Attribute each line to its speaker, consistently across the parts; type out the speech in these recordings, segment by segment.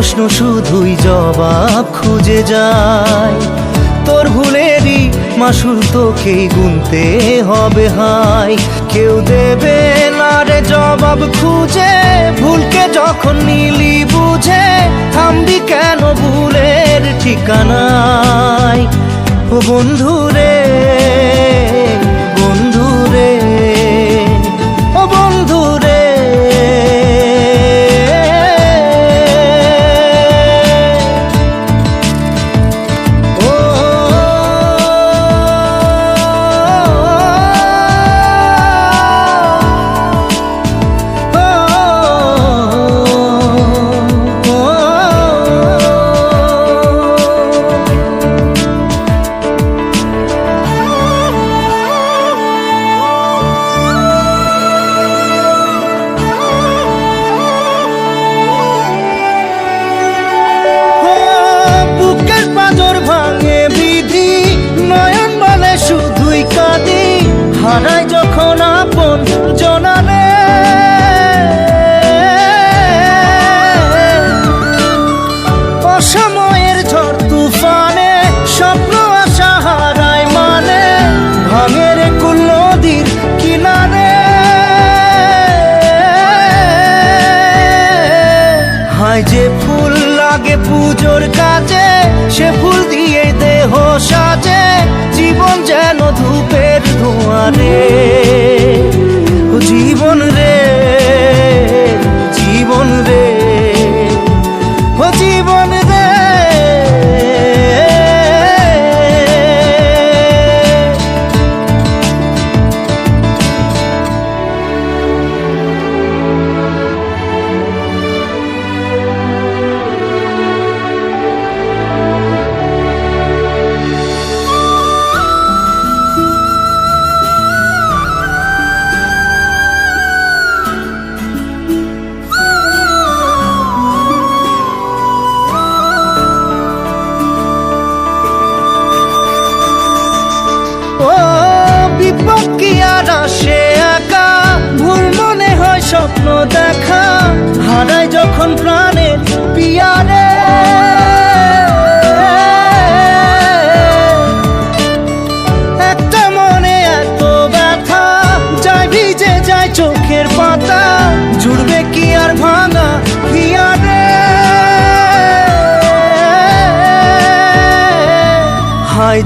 Speaker 1: প্রশ্ন শুধুই জবাব খুঁজে যায়। তোর ভুলেরই মাসুল তোকেই গুনতে হবে হাই কেউ দেবে না রে জবাব খুঁজে, ভুলকে যখন নিলি বুঝে, থামবি কেন ভুলের ঠিকানায়? ও বন্ধু রে বন্ধু রে, ও বন্ধু লাগে পুজোর কাজে সে ফুল দিয়ে দেহ সাজে জীবন যেন ধূপের ধোঁয়ারে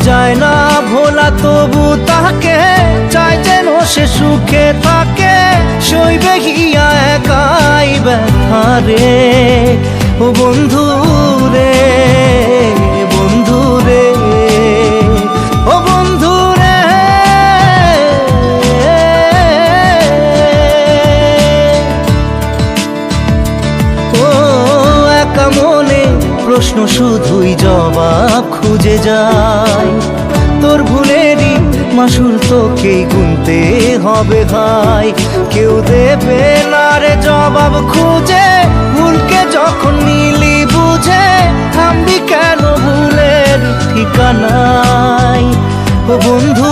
Speaker 1: যায় না ভোলা, তবু তাকে চাই যেন সে সুখে থাকে। শৈবে গিয়া একাই ব্যথা রে। ও বন্ধু রে বন্ধু রে, ও বন্ধু রে। ও একা মনে প্রশ্ন শুধুই জবাব। খুঁজে যাই। তোর ভুলেরই মাসুল তোকেই গুনতে হবে ভাই কেউ দেবে না রে জবাব খুঁজে, ভুলকে যখন নিলি বুঝে, থামবি কেন ভুলের ঠিকানায়? বন্ধু